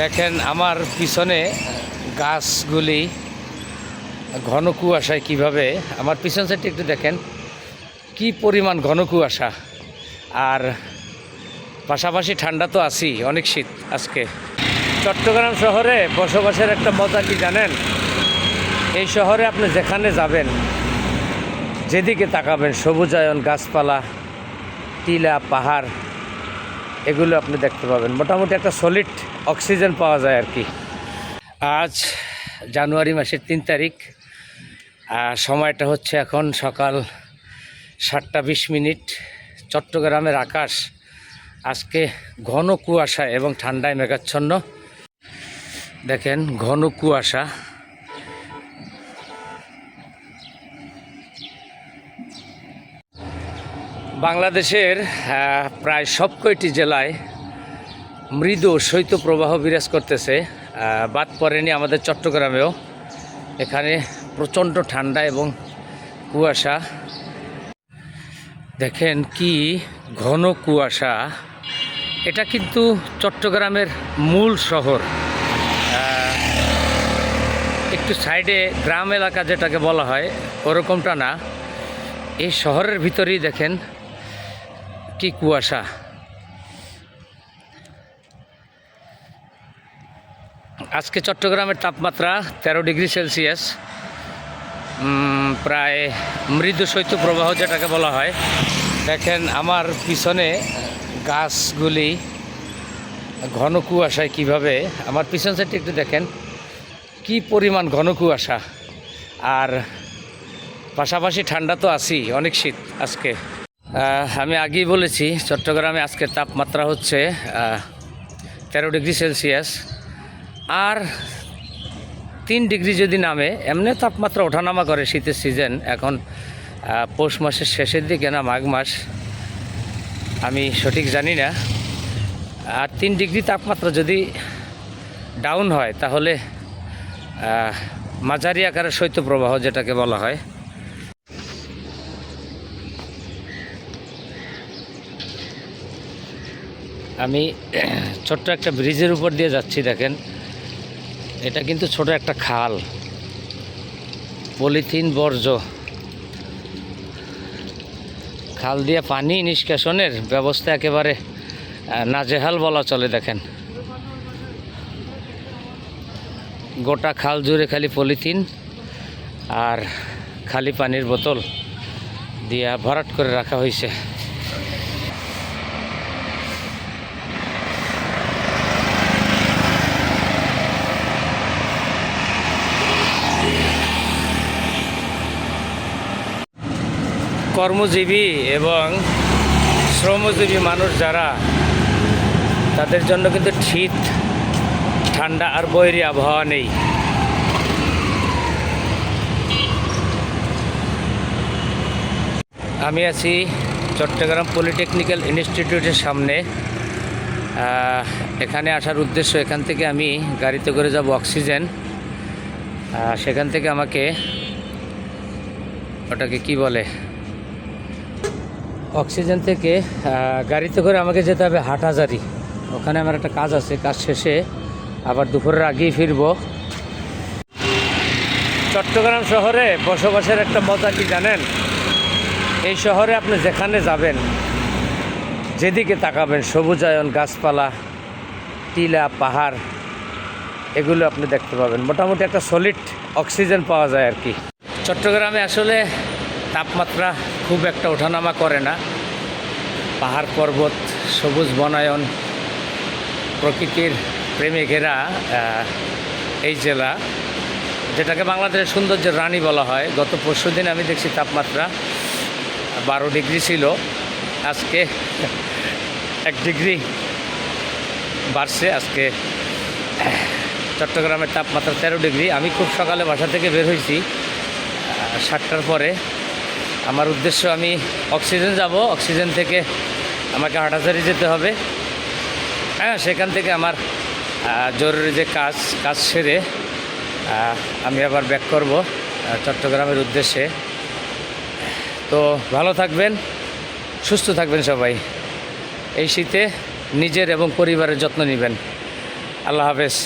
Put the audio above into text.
দেখেন আমার পিছনে গাছগুলি ঘন কুয়াশায় কীভাবে, আমার পিছন সাইডটা একটু দেখেন, কি পরিমাণ ঘন কুয়াশা। আর পাশাপাশি ঠান্ডা তো আছি অনেক শীত আজকে। চট্টগ্রাম শহরে বসবাসের একটা মজা কি জানেন? এই শহরে আপনি যেখানে যাবেন, যেদিকে তাকাবেন, সবুজায়ন, গাছপালা, টিলা, পাহাড় এগুলো আপনি দেখতে পাবেন। মোটামুটি একটা সলিড অক্সিজেন পাওয়া যায় আর কি। আজ জানুয়ারি মাসের তিন তারিখ। আর সময়টা হচ্ছে এখন সকাল সাতটা বিশ মিনিট। চট্টগ্রামের আকাশ আজকে ঘন কুয়াশা এবং ঠান্ডায় মেঘাচ্ছন্ন। দেখেন ঘন কুয়াশা। বাংলাদেশের প্রায় সব কয়টি জেলায় মৃদু শৈত্যপ্রবাহ বিরাজ করতেছে। বাদ পড়েনি আমাদের চট্টগ্রামেও। এখানে প্রচণ্ড ঠান্ডা এবং কুয়াশা। দেখেন কি ঘন কুয়াশা। এটা কিন্তু চট্টগ্রামের মূল শহর। একটু সাইডে গ্রাম এলাকা যেটাকে বলা হয়, ওরকমটা না। এই শহরের ভিতরেই দেখেন কি কুয়াশা? আজকে চট্টগ্রামের তাপমাত্রা তেরো ডিগ্রি সেলসিয়াস। প্রায় মৃদু শৈত্যপ্রবাহ যেটাকে বলা হয়। দেখেন আমার পিছনে গাছগুলি ঘন কুয়াশায় কীভাবে, আমার পিছন সাইডটা একটু দেখেন, কি পরিমাণ ঘন কুয়াশা। আর পাশাপাশি ঠান্ডা তো আছি অনেক শীত আজকে। আমি আগেই বলেছি, চট্টগ্রামে আজকের তাপমাত্রা হচ্ছে তেরো ডিগ্রি সেলসিয়াস। আর তিন ডিগ্রি যদি নামে, এমনি তাপমাত্রা ওঠানামা করে শীতের সিজন। এখন পৌষ মাসের শেষের দিকে না, মাঘ মাস। আমি সঠিক জানি না। আর তিন ডিগ্রি তাপমাত্রা যদি ডাউন হয়, তাহলে মাঝারি আকারের শৈত্যপ্রবাহ যেটাকে বলা হয় আমি ছোট্ট একটা ব্রিজের উপর দিয়ে যাচ্ছি, দেখেন। এটা কিন্তু ছোট একটা খাল। পলিথিন বর্জ্য। খাল দিয়ে পানি নিষ্কাশনের ব্যবস্থা একেবারে নাজেহাল বলা চলে, দেখেন। গোটা খাল জুড়ে খালি পলিথিন আর খালি পানির বোতল দিয়া ভরাট করে রাখা হয়েছে কর্মজীবী এবং শ্রমজীবী মানুষ যারা, তাদের জন্য কিন্তু শীত, ঠান্ডা আর বৈরী আবহাওয়া নেই। আমি আছি চট্টগ্রাম পলিটেকনিক্যাল ইনস্টিটিউটের সামনে। এখানে আসার উদ্দেশ্য এখান থেকে আমি গাড়িতে করে যাব অক্সিজেন। সেখান থেকে আমাকে, ওটাকে কি বলে? অক্সিজেন থেকে গাড়িতে করে আমাকে যেতে হবে হাটহাজারি। ওখানে আমার একটা কাজ আছে, কাজ শেষে আবার দুপুরের আগেই ফিরব। চট্টগ্রাম শহরে বসবাসের একটা মজা কি জানেন? এই শহরে আপনি যেখানে যাবেন, যেদিকে তাকাবেন, সবুজায়ন, গাছপালা, টিলা, পাহাড়, এগুলো আপনি দেখতে পাবেন। মোটামুটি একটা সলিড অক্সিজেন পাওয়া যায় আর কি। চট্টগ্রামে আসলে তাপমাত্রা খুব একটা ওঠানামা করে না। পাহাড় পর্বত, সবুজ বনায়ন, প্রকৃতির প্রেমে ঘেরা এই জেলা, যেটাকে বাংলাদেশের সৌন্দর্যের রানী বলা হয়। গত পরশু দিন আমি দেখছি তাপমাত্রা বারো ডিগ্রি ছিল। আজকে এক ডিগ্রি বাড়ছে। আজকে চট্টগ্রামের তাপমাত্রা তেরো ডিগ্রি। আমি খুব সকালে বাসা থেকে বের হয়েছি সাতটার পরে। আমার উদ্দেশ্য আমি অক্সিজেন যাব, অক্সিজেন থেকে আমাকে হাটাচারি যেতে হবে। হ্যাঁ সেখান থেকে আমার জরুরি যে কাজ কাজ সেরে আমি আবার ব্যাক করব চট্টগ্রামের উদ্দেশ্যে। তো ভালো থাকবেন, সুস্থ থাকবেন সবাই। এই শীতে নিজের এবং পরিবারের যত্ন নেবেন। আল্লাহ হাফেজ।